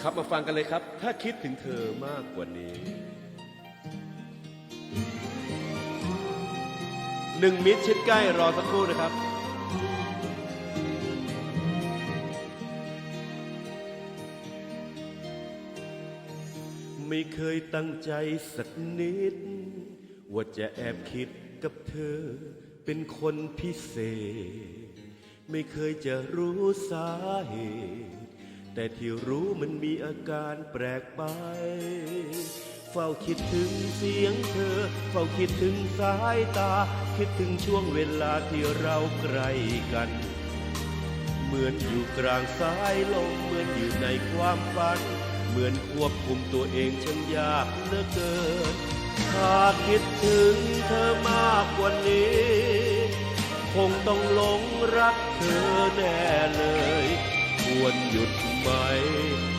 ครับมาฟังกันเลยครับ ถ้าคิดถึงเธอมากกว่านี้หนึ่งมิตรชิดใกล้รอสักครู่นะครับไม่เคยตั้งใจสักนิด ว่าจะแอบคิดกับเธอ เป็นคนพิเศษ ไม่เคยจะรู้สาเหตุ แต่ที่รู้มันมีอาการแปลกไป เฝ้าคิดถึงเสียงเธอ เฝ้าคิดถึงสายตา คิดถึงช่วงเวลาที่เราใกล้กัน เหมือนอยู่กลางสายลม เหมือนอยู่ในความฝัน เหมือนควบคุมตัวเองช่างยากเหลือเกิน ถ้าคิดถึงเธอมากกว่านี้ คงต้องหลงรักเธอแน่เลย ควรหยุดไหม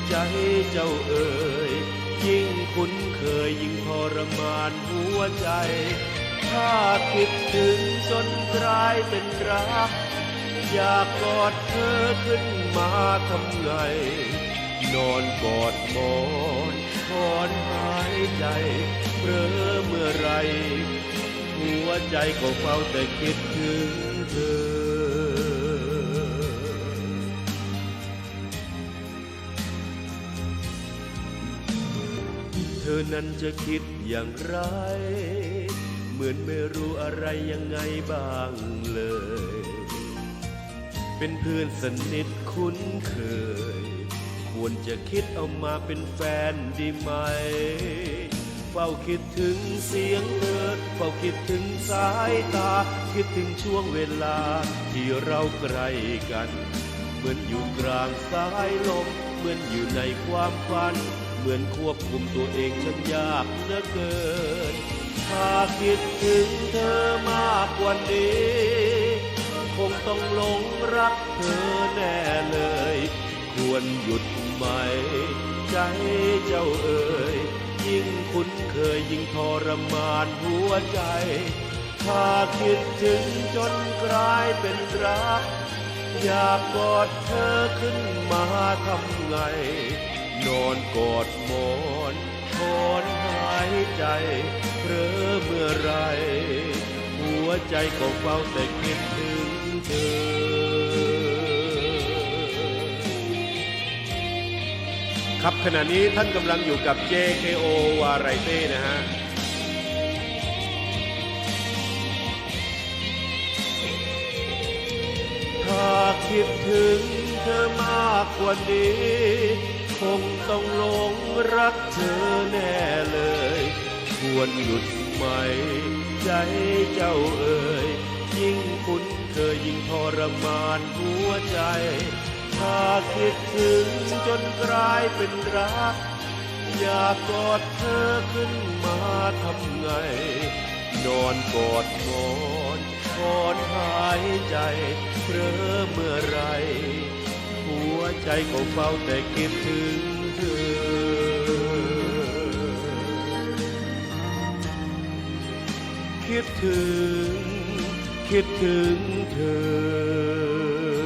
ใจเจ้าเอ่ยยิ่งคุ้นเคยยิ่งทรมานหัวใจ ถ้าคิดถึงจนกลายเป็นรัก อยากกอดเธอขึ้นมาทำไง นอนกอดหมอนถอนหายใจเพ้อเมื่อไร หัวใจก็เฝ้าแต่คิดถึงเธอ อนั้นจะคิดอย่างไร เหมือนไม่รู้อะไรยังไงบ้างเลย เป็นเพื่อนสนิทคุ้นเคย ควรจะคิดเอามาเป็นแฟนดีไหม เฝ้าคิดถึงเสียงเธอเฝ้าคิดถึงสายตา คิดถึงช่วงเวลาที่เราใกล้กัน เหมือนอยู่กลางสายลม เหมือนอยู่ในความฝัน เหมือนควบคุมตัวเองช่างยากเหลือเกินถ้าคิดถึงเธอมากกว่านี้ คงต้องหลงรักเธอแน่เลย ควรหยุดไหม ใจเจ้าเอ่ยยิ่งคุ้นเคยยิ่งทรมานหัวใจ ถ้าคิดถึงจนกลายเป็นรัก อยากกอดเธอขึ้นมาทำไง นอนกอดหมอนถอนหายใจเพรอเมื่อไร หัวใจก็เฝ้าแต่คิดถึงเธอครับขณะนี้ท่านกำลังอยู่กับ JKO วาไรเต้นะฮะ ถ้าคิดถึงเธอมากกว่านี้ คงต้องหลงรักเธอแน่เลย ควรหยุดไหม ใจเจ้าเอ่ยยิ่งคุ้นเคยยิ่งทรมานหัวใจ ถ้าคิดถึงจนกลายเป็นรัก อยากกอดเธอขึ้นมาทำไง นอนกอดหมอนถอนหายใจเพรอเมื่อไร หัวใจก็เฝ้าแต่คิดถึงเธอ คิดถึง คิดถึงเธอ